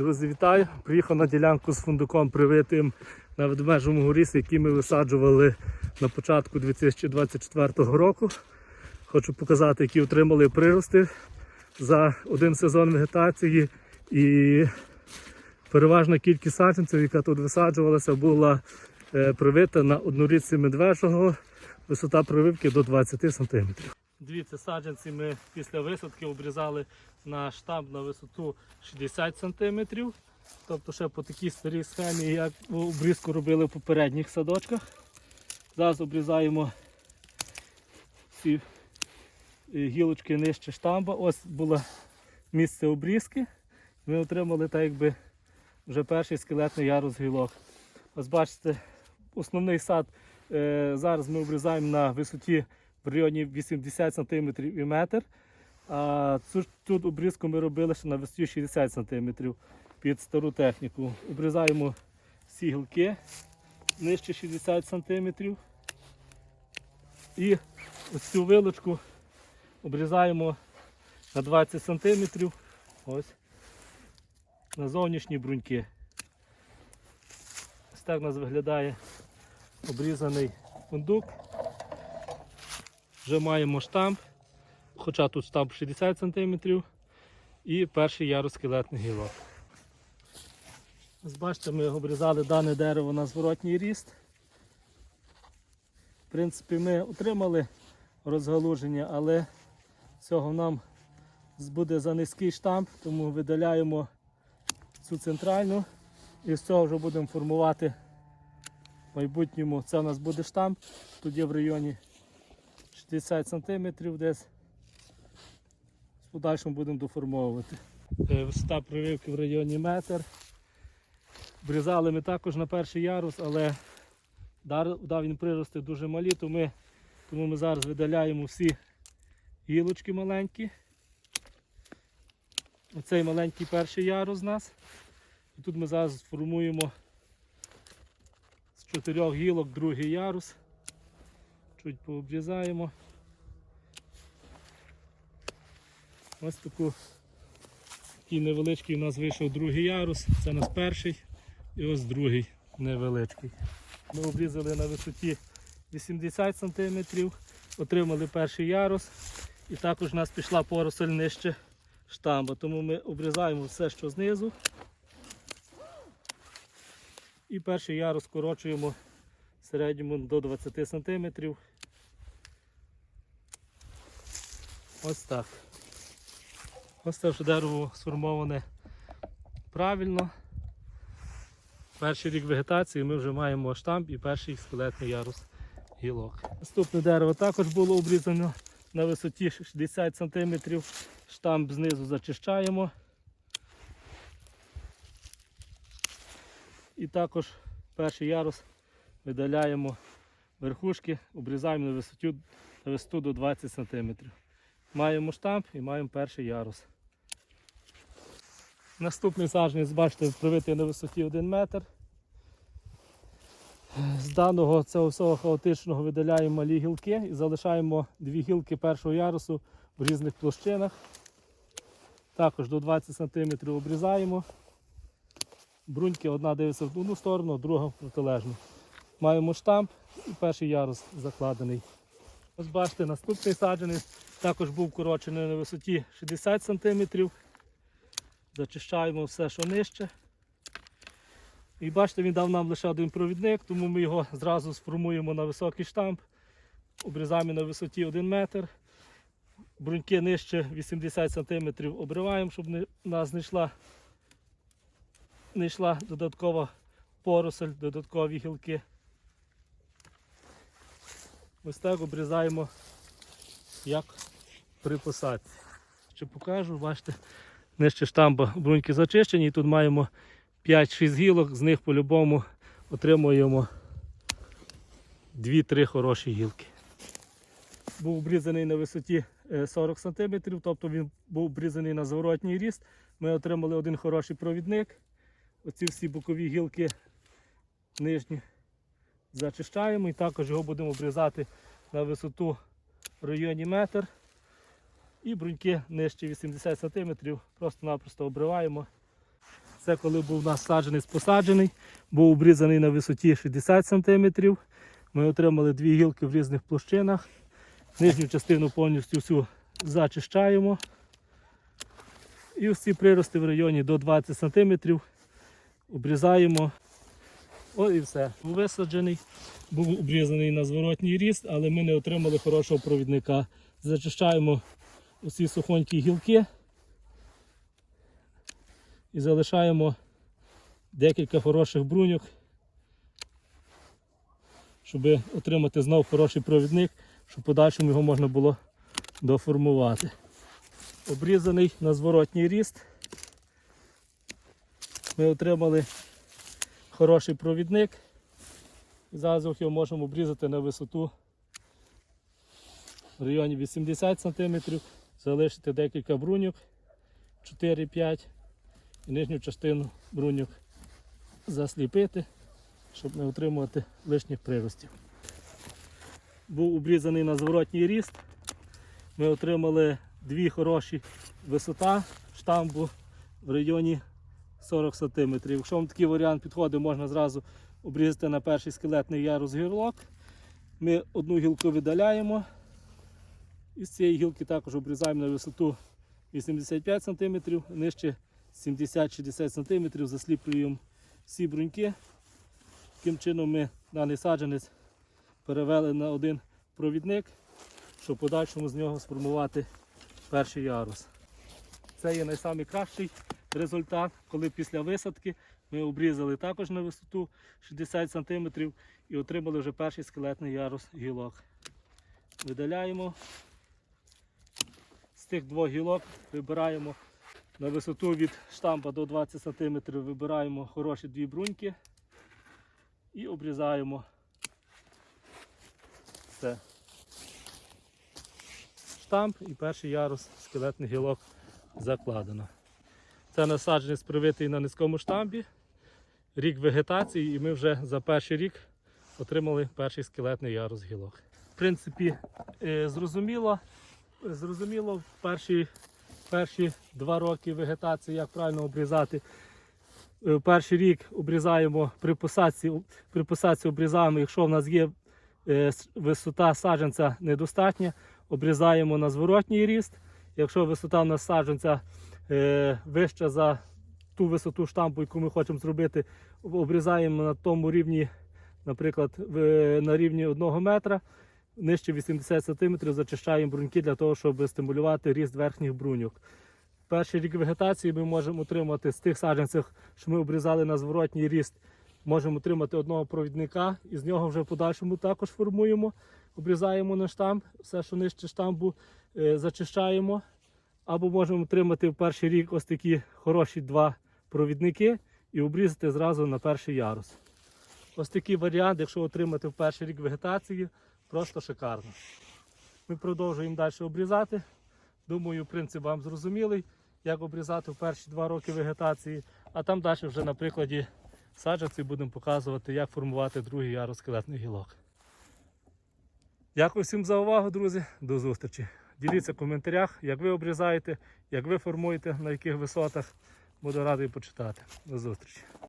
Друзі, вітаю! Приїхав на ділянку з фундуком привитим на ведмежому горісі, який ми висаджували на початку 2024 року. Хочу показати, які отримали прирости за один сезон вегетації. І переважна кількість саджанців, яка тут висаджувалася, була е, привита на однорічці медвежого, висота прививки до 20 см. Дивіться, саджанці ми після висадки обрізали на штамп на висоту 60 см. Тобто ще по такій старій схемі, як обрізку робили в попередніх садочках. Зараз обрізаємо ці е, гілочки нижче штамба. Ось було місце обрізки. Ми отримали так якби вже перший скелетний ярус гілок. Ось бачите, основний сад е, зараз ми обрізаємо на висоті в районі 80 см і метр. А цю тут обрізку ми робили ще на висоті 60 см під стару техніку. Обрізаємо всі гілки нижче 60 см. І ось цю вилочку обрізаємо на 20 см. Ось. На зовнішні бруньки. Ось так у нас виглядає обрізаний фундук. Вже маємо штамп, хоча тут штамп 60 см і перший ярус скелетних гілок. Бачите, ми обрізали дане дерево на зворотній ріст. В принципі, ми отримали розгалуження, але цього нам буде за низький штамп, тому видаляємо цю центральну і з цього вже будемо формувати в майбутньому. Це у нас буде штамп, тоді в районі 60 см десь. В подальшому будемо доформовувати. Е, Висота прививки в районі метр. Обрізали ми також на перший ярус, але дав він прирости дуже малі, то ми, тому ми зараз видаляємо всі гілочки маленькі. Оцей маленький перший ярус у нас. І тут ми зараз формуємо з чотирьох гілок другий ярус. Чуть пообрізаємо. Ось таку, такий невеличкий у нас вийшов другий ярус. Це у нас перший і ось другий невеличкий. Ми обрізали на висоті 80 см, отримали перший ярус. І також у нас пішла поросль нижче штамба. Тому ми обрізаємо все, що знизу. І перший ярус скорочуємо середньому до 20 см. Ось так. Ось це вже дерево сформоване правильно. Перший рік вегетації ми вже маємо штамп і перший скелетний ярус гілок. Наступне дерево також було обрізано на висоті 60 см. Штамп знизу зачищаємо. І також перший ярус видаляємо верхушки, обрізаємо на висоту, на висоту до 20 см. Маємо штамп і маємо перший ярус. Наступний саджанець, бачите, привитий на висоті 1 метр. З даного цього всього хаотичного видаляємо малі гілки і залишаємо дві гілки першого ярусу в різних площинах. Також до 20 см обрізаємо. Бруньки одна дивиться в одну сторону, друга в протилежну. Маємо штамп і перший ярус закладений. Ось бачите, наступний саджанець також був корочений на висоті 60 см. Зачищаємо все, що нижче. І бачите, він дав нам лише один провідник, тому ми його зразу сформуємо на високий штамп. Обрізаємо на висоті 1 метр. Бруньки нижче 80 см обриваємо, щоб не, нас не йшла, не йшла додаткова поросль, додаткові гілки. Ось так обрізаємо, як при посадці. Ще покажу, бачите, нижче штамба бруньки зачищені, і тут маємо 5-6 гілок, з них по-любому отримуємо 2-3 хороші гілки. Був обрізаний на висоті е, 40 см, тобто він був обрізаний на зворотній ріст. Ми отримали один хороший провідник. Оці всі бокові гілки нижні зачищаємо і також його будемо обрізати на висоту в районі метр. І бруньки нижче 80 см просто-напросто обриваємо. Це коли був у нас саджанець посаджений, був обрізаний на висоті 60 см. Ми отримали дві гілки в різних площинах. Нижню частину повністю всю зачищаємо. І ці прирости в районі до 20 см обрізаємо. О, і все. Був висаджений, був обрізаний на зворотній ріст, але ми не отримали хорошого провідника. Зачищаємо усі сухонькі гілки і залишаємо декілька хороших бруньок, щоб отримати знов хороший провідник, щоб подальшому його можна було доформувати. Обрізаний на зворотній ріст. Ми отримали хороший провідник. І зараз його можемо обрізати на висоту в районі 80 см, залишити декілька бруньок 4-5 і нижню частину бруньок засліпити, щоб не отримувати лишніх приростів. Був обрізаний на зворотній ріст. Ми отримали дві хороші висота штамбу в районі 40 см. Якщо вам такий варіант підходить, можна зразу обрізати на перший скелетний ярус гілок. Ми одну гілку видаляємо. І з цієї гілки також обрізаємо на висоту 85 см, нижче 70-60 см, засліплюємо всі бруньки. Таким чином ми даний саджанець перевели на один провідник, щоб подальшому з нього сформувати перший ярус. Це є найкращий результат, коли після висадки ми обрізали також на висоту 60 см і отримали вже перший скелетний ярус гілок. Видаляємо. З тих двох гілок вибираємо на висоту від штампа до 20 см, вибираємо хороші дві бруньки і обрізаємо це. Штамп і перший ярус скелетних гілок закладено. Це насадженість привитий на низькому штампі. Рік вегетації, і ми вже за перший рік отримали перший скелетний ярус гілок. В принципі, е, зрозуміло, зрозуміло перші, перші два роки вегетації, як правильно обрізати. Е, Перший рік обрізаємо при посадці, при посадці обрізаємо, якщо в нас є е, висота саджанця недостатня, обрізаємо на зворотній ріст. Якщо висота в нас саджанця е, вища за ту висоту штампу, яку ми хочемо зробити, обрізаємо на тому рівні, наприклад, на рівні 1 метра, нижче 80 см зачищаємо бруньки для того, щоб стимулювати ріст верхніх бруньок. Перший рік вегетації ми можемо отримати з тих саджанців, що ми обрізали на зворотній ріст, можемо отримати одного провідника, і з нього вже в подальшому також формуємо, обрізаємо на штамп, все, що нижче штампу, е, зачищаємо. Або можемо отримати в перший рік ось такі хороші два провідники і обрізати зразу на перший ярус. Ось такий варіант, якщо отримати в перший рік вегетації, просто шикарно. Ми продовжуємо далі обрізати. Думаю, принцип вам зрозумілий, як обрізати в перші два роки вегетації, а там далі вже на прикладі саджанців будемо показувати, як формувати другий ярус скелетних гілок. Дякую всім за увагу, друзі. До зустрічі. Діліться в коментарях, як ви обрізаєте, як ви формуєте, на яких висотах. Буду радий почитати. До зустрічі.